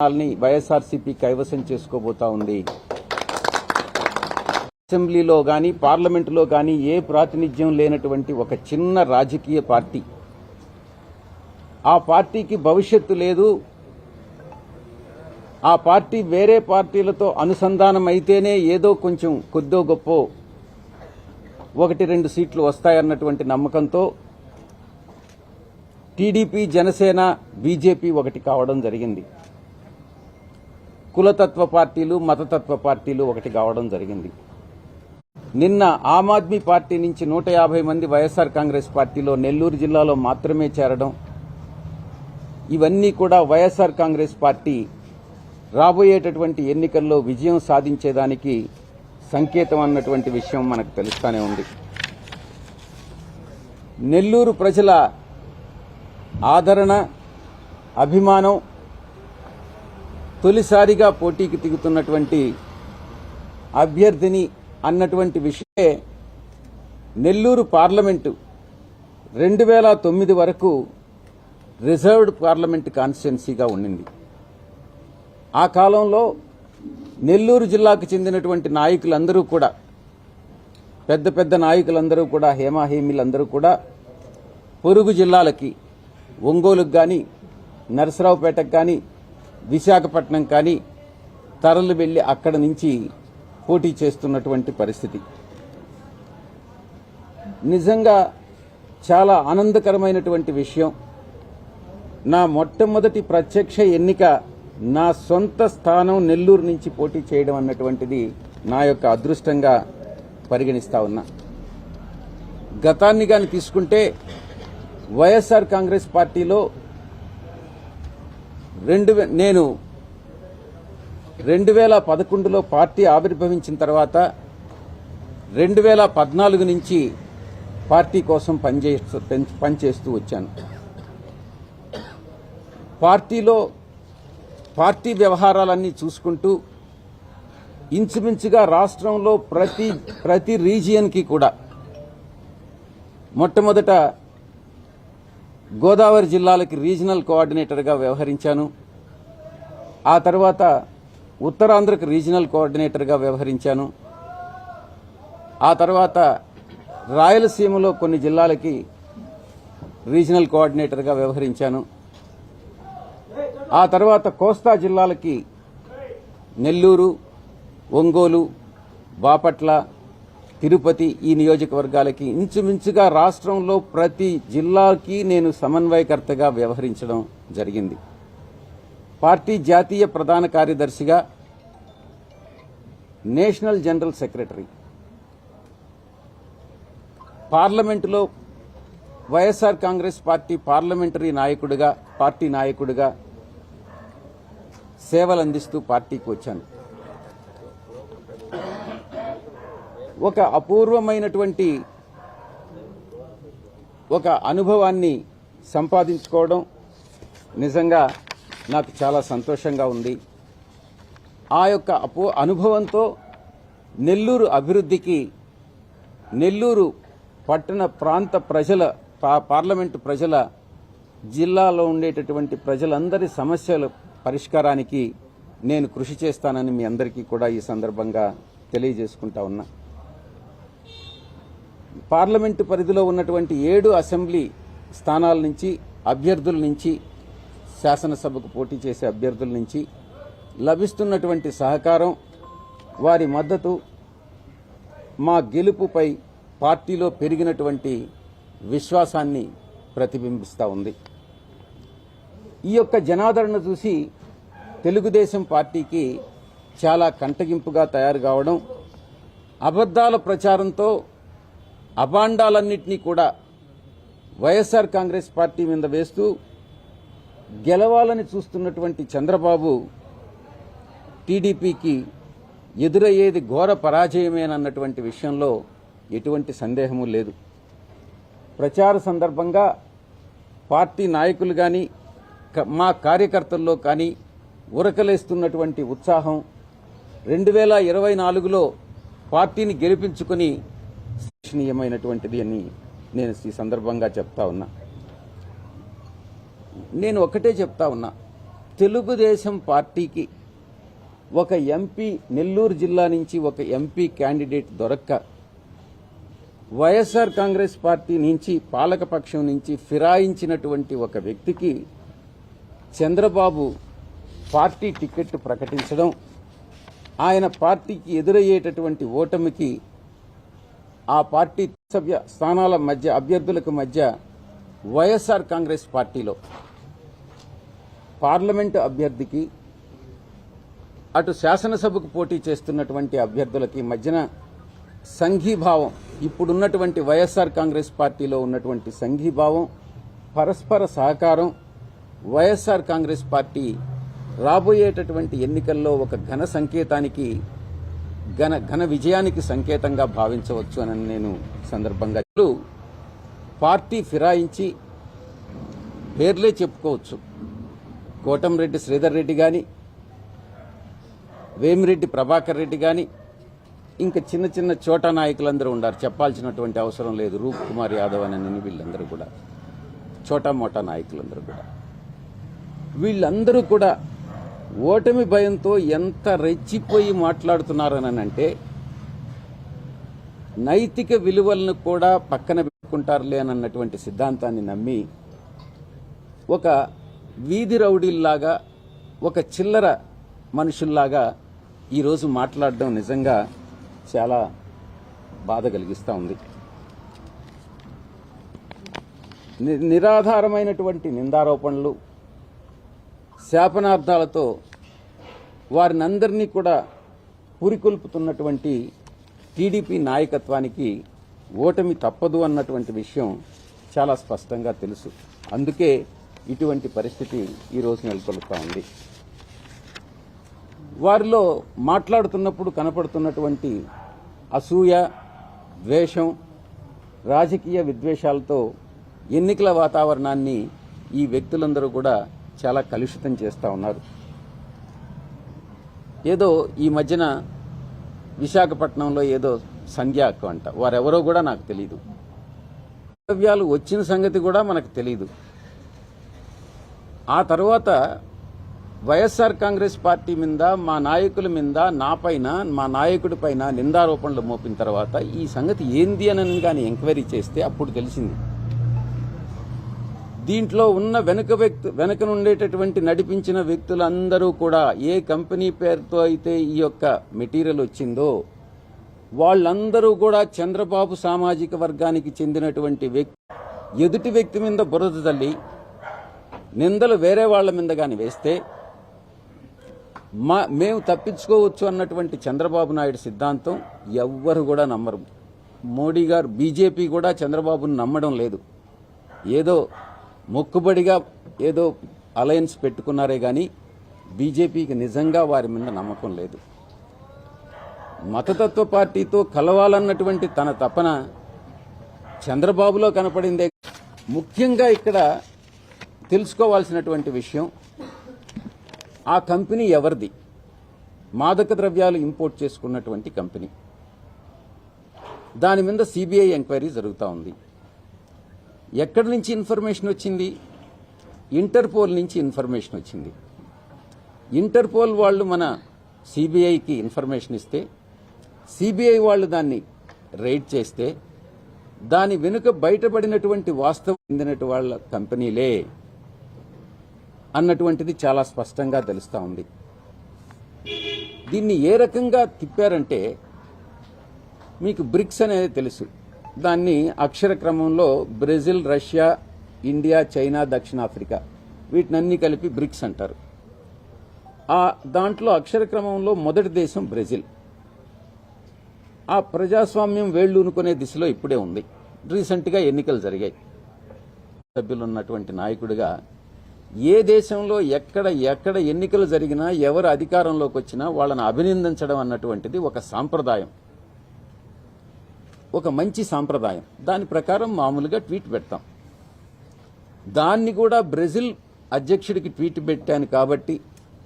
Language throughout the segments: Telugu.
ని వైఎస్ఆర్సీపీ కైవసం చేసుకోబోతా ఉంది. అసెంబ్లీలో గాని పార్లమెంటులో గాని ఏ ప్రాతినిధ్యం లేనటువంటి ఒక చిన్న రాజకీయ పార్టీ. ఆ పార్టీకి భవిష్యత్తు లేదు. ఆ పార్టీ వేరే పార్టీలతో అనుసంధానం అయితేనే ఏదో కొంచెం కొద్దో గొప్ప ఒకటి రెండు సీట్లు వస్తాయన్నటువంటి నమ్మకంతో టీడీపీ జనసేన బీజేపీ ఒకటి కావడం జరిగింది. కులతత్వ పార్టీలు మతతత్వ పార్టీలు ఒకటి కావడం జరిగింది. నిన్న ఆమ్ ఆద్మీ పార్టీ నుంచి నూట యాభై మంది వైఎస్ఆర్ కాంగ్రెస్ పార్టీలో నెల్లూరు జిల్లాలో మాత్రమే చేరడం ఇవన్నీ కూడా వైఎస్ఆర్ కాంగ్రెస్ పార్టీ రాబోయేటటువంటి ఎన్నికల్లో విజయం సాధించేదానికి సంకేతం అన్నటువంటి విషయం మనకు తెలుస్తానే ఉంది. నెల్లూరు ప్రజల ఆదరణ అభిమానం తొలిసారిగా పోటీకి దిగుతున్నటువంటి అభ్యర్థిని అన్నటువంటి విషయమే నెల్లూరు పార్లమెంటు రెండు వేల తొమ్మిది వరకు రిజర్వ్డ్ పార్లమెంట్ కాన్స్టిట్యున్సీగా ఉండింది. ఆ కాలంలో నెల్లూరు జిల్లాకు చెందినటువంటి నాయకులందరూ కూడా పెద్ద పెద్ద నాయకులందరూ కూడా హేమాహేమీలందరూ కూడా పొరుగు జిల్లాలకి ఒంగోలుకు కానీ నరసరావుపేటకు కానీ విశాఖపట్నం కానీ తరలి వెళ్ళి అక్కడ నుంచి పోటీ చేస్తున్నటువంటి పరిస్థితి. నిజంగా చాలా ఆనందకరమైనటువంటి విషయం. నా మొట్టమొదటి ప్రత్యక్ష ఎన్నిక నా సొంత స్థానం నెల్లూరు నుంచి పోటీ చేయడం అన్నటువంటిది నా యొక్క అదృష్టంగా పరిగణిస్తా ఉన్నా. గతాన్ని కానీ తీసుకుంటే వైఎస్ఆర్ కాంగ్రెస్ పార్టీలో రెండు నేను రెండు వేల పదకొండులో పార్టీ ఆవిర్భవించిన తర్వాత రెండు వేల పద్నాలుగు నుంచి పార్టీ కోసం పనిచేస్తూ పనిచేస్తూ వచ్చాను. పార్టీలో పార్టీ వ్యవహారాలన్నీ చూసుకుంటూ ఇంచుమించుగా రాష్ట్రంలో ప్రతి ప్రతి రీజియన్కి కూడా మొట్టమొదట గోదావరి జిల్లాలకి రీజనల్ కోఆర్డినేటర్గా వ్యవహరించాను. ఆ తర్వాత ఉత్తరాంధ్రకు రీజనల్ కోఆర్డినేటర్గా వ్యవహరించాను. ఆ తర్వాత రాయలసీమలో కొన్ని జిల్లాలకి రీజనల్ కోఆర్డినేటర్గా వ్యవహరించాను. ఆ తర్వాత కోస్తా జిల్లాలకి నెల్లూరు ఒంగోలు బాపట్ల తిరుపతి ఈ నియోజకవర్గాలకి ఇంచుమించుగా రాష్ట్రంలో ప్రతి జిల్లాకి నేను సమన్వయకర్తగా వ్యవహరించడం జరిగింది. పార్టీ జాతీయ ప్రధాన కార్యదర్శిగా నేషనల్ జనరల్ సెక్రటరీ. పార్లమెంటులో వైఎస్ఆర్ కాంగ్రెస్ పార్టీ పార్లమెంటరీ నాయకుడిగా పార్టీ నాయకుడిగా సేవలు అందిస్తూ పార్టీకి వచ్చాను. ఒక అపూర్వమైనటువంటి ఒక అనుభవాన్ని సంపాదించుకోవడం నిజంగా నాకు చాలా సంతోషంగా ఉంది. ఆ యొక్క అపూ అనుభవంతో నెల్లూరు అభివృద్ధికి నెల్లూరు పట్టణ ప్రాంత ప్రజల పా- పార్లమెంటు ప్రజల జిల్లాలో ఉండేటటువంటి ప్రజలందరి సమస్యల పరిష్కారానికి నేను కృషి చేస్తానని మీ అందరికీ కూడా ఈ సందర్భంగా తెలియజేసుకుంటా ఉన్నా. పార్లమెంటు పరిధిలో ఉన్నటువంటి ఏడు అసెంబ్లీ స్థానాల నుంచి అభ్యర్థుల నుంచి శాసనసభకు పోటీ చేసే అభ్యర్థుల నుంచి లభిస్తున్నటువంటి సహకారం వారి మద్దతు మా గెలుపుపై పార్టీలో పెరిగినటువంటి విశ్వాసాన్ని ప్రతిబింబిస్తూ ఉంది. ఈ యొక్క జనాదరణ చూసి తెలుగుదేశం పార్టీకి చాలా కంటగింపుగా తయారు కావడం అబద్ధాల ప్రచారంతో అభాండాలన్నింటినీ కూడా వైఎస్ఆర్ కాంగ్రెస్ పార్టీ మీద వేస్తూ గెలవాలని చూస్తున్నటువంటి చంద్రబాబు టీడీపీకి ఎదురయ్యేది ఘోర పరాజయమేనన్నటువంటి విషయంలో ఎటువంటి సందేహము లేదు. ప్రచార సందర్భంగా పార్టీ నాయకులు కానీ మా కార్యకర్తల్లో కానీ ఉరకలేస్తున్నటువంటి ఉత్సాహం రెండు వేల ఇరవై నాలుగులో పార్టీని గెలిపించుకుని శిక్షణీయమైనటువంటిది అని నేను ఈ సందర్భంగా చెప్తా ఉన్నా. నేను ఒకటే చెప్తా ఉన్నా. తెలుగుదేశం పార్టీకి ఒక ఎంపీ నెల్లూరు జిల్లా నుంచి ఒక ఎంపీ క్యాండిడేట్ దొరక్క వైఎస్ఆర్ కాంగ్రెస్ పార్టీ నుంచి పాలకపక్షం నుంచి ఫిరాయించినటువంటి ఒక వ్యక్తికి చంద్రబాబు పార్టీ టికెట్ ప్రకటించడం ఆయన పార్టీకి ఎదురయ్యేటటువంటి ఓటమికి ఆ పార్టీ సభ్య స్థానాల మధ్య అభ్యర్థులకు మధ్య వైఎస్ఆర్ కాంగ్రెస్ పార్టీలో పార్లమెంటు అభ్యర్థికి అటు శాసనసభకు పోటీ చేస్తున్నటువంటి అభ్యర్థులకి మధ్యన సంఘీభావం ఇప్పుడున్నటువంటి వైఎస్ఆర్ కాంగ్రెస్ పార్టీలో ఉన్నటువంటి సంఘీభావం పరస్పర సహకారం వైఎస్ఆర్ కాంగ్రెస్ పార్టీ రాబోయేటటువంటి ఎన్నికల్లో ఒక ఘన సంకేతానికి ఘన ఘన విజయానికి సంకేతంగా భావించవచ్చు అని నేను సందర్భంగా పార్టీ ఫిరాయించి పేర్లే చెప్పుకోవచ్చు. కోటంరెడ్డి శ్రీధర్ రెడ్డి కానీ వేమిరెడ్డి ప్రభాకర్ రెడ్డి కానీ ఇంకా చిన్న చిన్న చోటా నాయకులందరూ ఉన్నారు చెప్పాల్సినటువంటి అవసరం లేదు. రూప్ కుమార్ యాదవ్ అని వీళ్ళందరూ కూడా చోటా మోటా నాయకులందరూ కూడా. వీళ్ళందరూ కూడా ఓటమి భయంతో ఎంత రెచ్చిపోయి మాట్లాడుతున్నారని అంటే నైతిక విలువలను కూడా పక్కన పెట్టుకుంటారులే అన్నటువంటి సిద్ధాంతాన్ని నమ్మి ఒక వీధి రౌడీల్లాగా ఒక చిల్లర మనుషుల్లాగా ఈరోజు మాట్లాడడం నిజంగా చాలా బాధ కలిగిస్తూ ఉంది. ని- నిరాధారమైనటువంటి నిందారోపణలు శాపనార్థాలతో వారిని అందరినీ కూడా పురికొల్పుతున్నటువంటి టీడీపీ నాయకత్వానికి ఓటమి తప్పదు అన్నటువంటి విషయం చాలా స్పష్టంగా తెలుసు. అందుకే ఇటువంటి పరిస్థితి ఈరోజు నెలకొల్పుతా ఉంది. వారిలో మాట్లాడుతున్నప్పుడు కనపడుతున్నటువంటి అసూయ ద్వేషం రాజకీయ విద్వేషాలతో ఎన్నికల వాతావరణాన్ని ఈ వ్యక్తులందరూ కూడా చాలా కలుషితం చేస్తూ ఉన్నారు. ఏదో ఈ మధ్యన విశాఖపట్నంలో ఏదో సంధ్య అక్క అంట. వారెవరో కూడా నాకు తెలియదు ద్రవ్యాలు వచ్చిన సంగతి కూడా మనకు తెలియదు ఆ తర్వాత వైఎస్ఆర్ కాంగ్రెస్ పార్టీ మీద మా నాయకుల మీద నా పైన మా నాయకుడి పైన నిందారోపణలు మోపిన తర్వాత ఈ సంగతి ఏంది అని కానీ ఎంక్వైరీ చేస్తే అప్పుడు తెలిసింది. దీంట్లో ఉన్న వెనుక వ్యక్తి వెనుక నుండేటటువంటి నడిపించిన వ్యక్తులందరూ కూడా ఏ కంపెనీ పేరుతో అయితే ఈ యొక్క మెటీరియల్ వచ్చిందో వాళ్ళందరూ కూడా చంద్రబాబు సామాజిక వర్గానికి చెందినటువంటి వ్యక్తి. ఎదుటి వ్యక్తి మీద బురద తల్లి నిందలు వేరే వాళ్ళ మీద కానీ వేస్తే మా మేము తప్పించుకోవచ్చు అన్నటువంటి చంద్రబాబు నాయుడు సిద్ధాంతం ఎవ్వరు కూడా నమ్మరు. మోడీ గారు బీజేపీ కూడా చంద్రబాబును నమ్మడం లేదు. ఏదో మొక్కుబడిగా ఏదో అలయన్స్ పెట్టుకున్నారే కానీ బీజేపీకి నిజంగా వారి మీద నమ్మకం లేదు. మతతత్వ పార్టీతో కలవాలన్నటువంటి తన తపన చంద్రబాబులో కనపడిందే. ముఖ్యంగా ఇక్కడ తెలుసుకోవాల్సినటువంటి విషయం ఆ కంపెనీ ఎవరిది? మాదక ద్రవ్యాలు ఇంపోర్ట్ చేసుకున్నటువంటి కంపెనీ. దాని మీద సిబిఐ ఎంక్వైరీ జరుగుతూ ఉంది. ఎక్కడి నుంచి ఇన్ఫర్మేషన్ వచ్చింది? ఇంటర్పోల్ నుంచి ఇన్ఫర్మేషన్ వచ్చింది. ఇంటర్పోల్ వాళ్ళు మన సిబిఐకి ఇన్ఫర్మేషన్ ఇస్తే సిబిఐ వాళ్ళు దాన్ని రైడ్ చేస్తే దాని వెనుక బయటపడినటువంటి వాస్తవం చెందినటు వాళ్ళ కంపెనీలే అన్నటువంటిది చాలా స్పష్టంగా తెలుస్తూ ఉంది. దీన్ని ఏ రకంగా తిప్పారంటే మీకు బ్రిక్స్ అనేది తెలుసు. దాన్ని అక్షర క్రమంలో బ్రెజిల్ రష్యా ఇండియా చైనా దక్షిణాఫ్రికా వీటినన్నీ కలిపి బ్రిక్స్ అంటారు. ఆ దాంట్లో అక్షర క్రమంలో మొదటి దేశం బ్రెజిల్. ఆ ప్రజాస్వామ్యం వేళ్ళూనుకునే దిశలో ఇప్పుడే ఉంది. రీసెంట్గా ఎన్నికలు జరిగాయి. సభ్యులు ఉన్నటువంటి నాయకుడిగా ఏ దేశంలో ఎక్కడ ఎక్కడ ఎన్నికలు జరిగినా ఎవరు అధికారంలోకి వచ్చినా వాళ్ళని అభినందించడం అన్నటువంటిది ఒక సాంప్రదాయం. ఒక మంచి సాంప్రదాయం. దాని ప్రకారం మామూలుగా ట్వీట్ పెడతాం. దాన్ని కూడా బ్రెజిల్ అధ్యక్షుడికి ట్వీట్ పెట్టాను కాబట్టి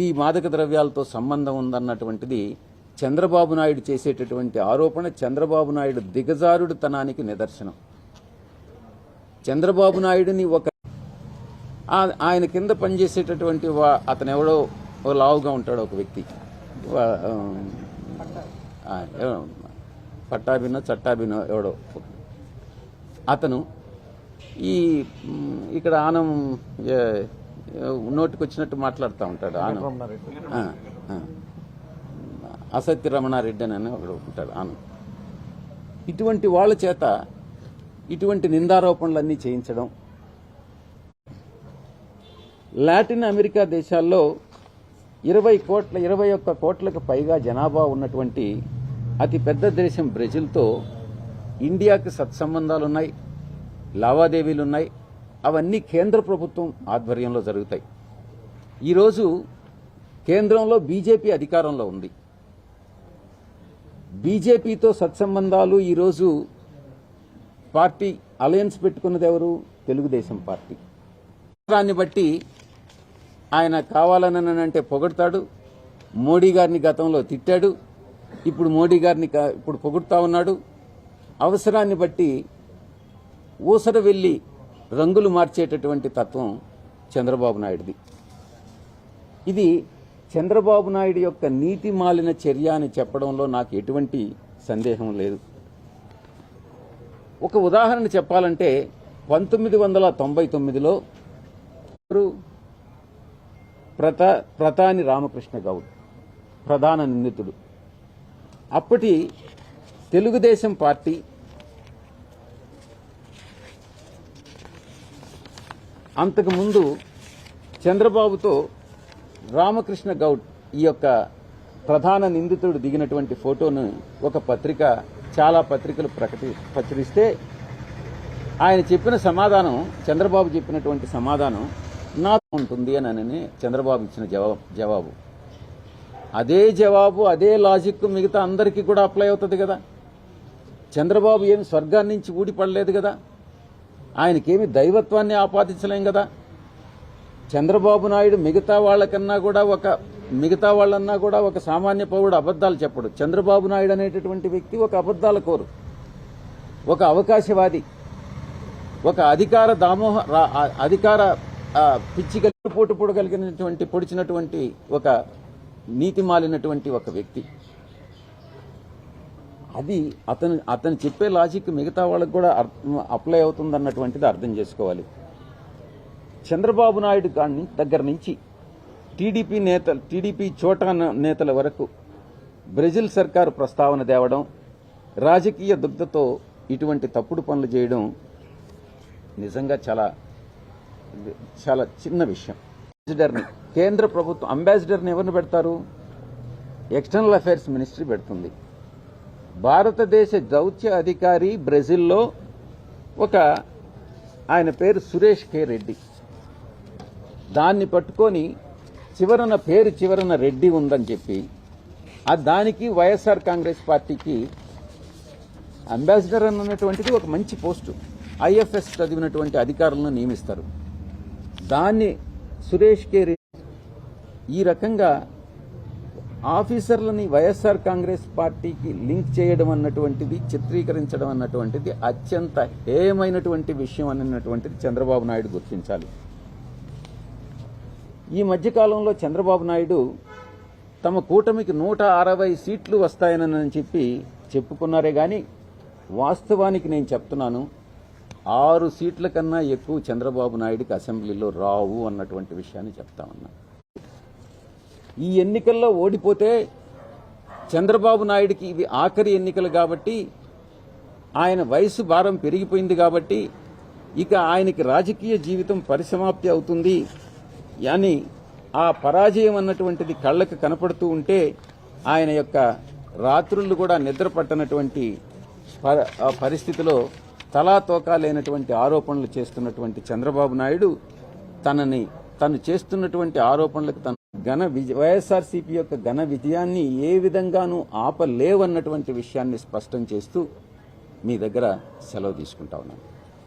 ఈ మాదక ద్రవ్యాలతో సంబంధం ఉందన్నటువంటిది చంద్రబాబు నాయుడు చేసేటటువంటి ఆరోపణ చంద్రబాబు నాయుడు దిగజారుడుతనానికి నిదర్శనం. చంద్రబాబు నాయుడిని ఒక ఆయన కింద పనిచేసేటటువంటి వా- అతను ఎవడో లావుగా ఉంటాడు ఒక వ్యక్తి. పట్టాభినో చట్టాభినో ఎవడో. అతను ఈ ఇక్కడ ఆనం నోటికి వచ్చినట్టు మాట్లాడుతూ ఉంటాడు ఆనం. అసత్య రమణారెడ్డి అని ఒకడు ఉంటాడు ఆనం. ఇటువంటి వాళ్ళ చేత ఇటువంటి నిందారోపణలన్నీ చేయించడం. లాటిన్ అమెరికా దేశాల్లో ఇరవై కోట్ల ఇరవై ఒక్క కోట్లకు పైగా జనాభా ఉన్నటువంటి అతి పెద్ద దేశం బ్రెజిల్తో ఇండియాకి సత్సంబంధాలు ఉన్నాయి లావాదేవీలు ఉన్నాయి అవన్నీ కేంద్ర ప్రభుత్వం ఆధ్వర్యంలో జరుగుతాయి. ఈరోజు కేంద్రంలో బీజేపీ అధికారంలో ఉంది. బీజేపీతో సత్సంబంధాలు ఈరోజు పార్టీ అలయన్స్ పెట్టుకున్నది ఎవరు? తెలుగుదేశం పార్టీ. దాన్ని బట్టి ఆయన కావాలని అంటే పొగడతాడు మోడీ గారిని గతంలో తిట్టాడు ఇప్పుడు మోడీ గారిని ఇప్పుడు పొగుడుతా ఉన్నాడు. అవసరాన్ని బట్టి ఊసర వెళ్ళి రంగులు మార్చేటటువంటి తత్వం చంద్రబాబు నాయుడుది. ఇది చంద్రబాబు నాయుడు యొక్క నీతి మాలిన చర్య అని చెప్పడంలో నాకు ఎటువంటి సందేహం లేదు. ఒక ఉదాహరణ చెప్పాలంటే పంతొమ్మిది వందల తొంభై తొమ్మిదిలో ప్రతా ప్రతాని రామకృష్ణ గౌడ్ ప్రధాన నిందితుడు. అప్పటి తెలుగుదేశం పార్టీ అంతకుముందు చంద్రబాబుతో రామకృష్ణ గౌడ్ ఈ యొక్క ప్రధాన నిందితుడు దిగినటువంటి ఫోటోను ఒక పత్రిక చాలా పత్రికలు ప్రకటి ప్రచురిస్తే ఆయన చెప్పిన సమాధానం చంద్రబాబు చెప్పినటువంటి సమాధానం నా ఉంటుంది అని అని చంద్రబాబు ఇచ్చిన జవాబు జవాబు. అదే జవాబు అదే లాజిక్ మిగతా అందరికీ కూడా అప్లై అవుతుంది కదా. చంద్రబాబు ఏమి స్వర్గాన్ని నుంచి ఊడిపడలేదు కదా. ఆయనకేమి దైవత్వాన్ని ఆపాదించలేం కదా. చంద్రబాబు నాయుడు మిగతా వాళ్ళకన్నా కూడా ఒక మిగతా వాళ్ళన్నా కూడా ఒక సామాన్య పౌరుడు అబద్ధాలు చెప్పడు. చంద్రబాబు నాయుడు అనేటటువంటి వ్యక్తి ఒక అబద్ధాల కోరు. ఒక అవకాశవాది. ఒక అధికార దామోహ అధికార పిచ్చి కలిగి పోటు పొడగలిగినటువంటి పొడిచినటువంటి ఒక నీతి మాలినటువంటి ఒక వ్యక్తి. అది అతను అతను చెప్పే లాజిక్ మిగతా వాళ్ళకి కూడా అర్థం- అప్లై అవుతుందన్నటువంటిది అర్థం చేసుకోవాలి. చంద్రబాబు నాయుడు గాని దగ్గర నుంచి టీడీపీ నేతలు టీడీపీ చోటా నేతల వరకు బ్రెజిల్ సర్కారు ప్రస్తావన తేవడం రాజకీయ దుగ్ధతో ఇటువంటి తప్పుడు పనులు చేయడం నిజంగా చాలా చాలా చిన్న విషయం. అంబాసిడర్ని. కేంద్ర ప్రభుత్వం అంబాసిడర్ని ఎవరిని పెడతారు? ఎక్స్టర్నల్ అఫైర్స్ మినిస్ట్రీ పెడుతుంది. భారతదేశ దౌత్య అధికారి బ్రెజిల్లో ఒక ఆయన పేరు సురేష్ కే రెడ్డి. దాన్ని పట్టుకొని చివరన పేరు చివరన రెడ్డి ఉందని చెప్పి ఆ దానికి వైఎస్ఆర్ కాంగ్రెస్ పార్టీకి అంబాసిడర్ అన్నటువంటిది ఒక మంచి పోస్టు. ఐఎఫ్ఎస్ చదివినటువంటి అధికారులను నియమిస్తారు. దాన్ని సురేష్ కే ఈ రకంగా ఆఫీసర్లని వైఎస్ఆర్ కాంగ్రెస్ పార్టీకి లింక్ చేయడం అన్నటువంటిది చిత్రీకరించడం అన్నటువంటిది అత్యంత హేయమైనటువంటి విషయం అన్నటువంటిది చంద్రబాబు నాయుడు గుర్తించాలి. ఈ మధ్యకాలంలో చంద్రబాబు నాయుడు తమ కూటమికి నూట అరవై సీట్లు వస్తాయనని చెప్పి చెప్పుకున్నారే కానీ వాస్తవానికి నేను చెప్తున్నాను ఆరు సీట్ల కన్నా ఎక్కువ చంద్రబాబు నాయుడికి అసెంబ్లీలో రావు అన్నటువంటి విషయాన్ని చెప్తా ఉన్నా. ఈ ఎన్నికల్లో ఓడిపోతే చంద్రబాబు నాయుడికి ఇవి ఆఖరి ఎన్నికలు కాబట్టి ఆయన వయసు భారం పెరిగిపోయింది కాబట్టి ఇక ఆయనకి రాజకీయ జీవితం పరిసమాప్తి అవుతుంది అని ఆ పరాజయం అన్నటువంటిది కళ్ళకు కనపడుతూ ఉంటే ఆయన యొక్క రాత్రులు కూడా నిద్ర పట్టనటువంటి ప- పరిస్థితిలో తలాతోకా లేనటువంటి ఆరోపణలు చేస్తున్నటువంటి చంద్రబాబు నాయుడు తనని తను చేస్తున్నటువంటి ఆరోపణలకు తన ఘన విజయ వైఎస్ఆర్సీపీ యొక్క ఘన విజయాన్ని ఏ విధంగానూ ఆపలేవన్నటువంటి విషయాన్ని స్పష్టం చేస్తూ మీ దగ్గర సెలవు తీసుకుంటా ఉన్నాను.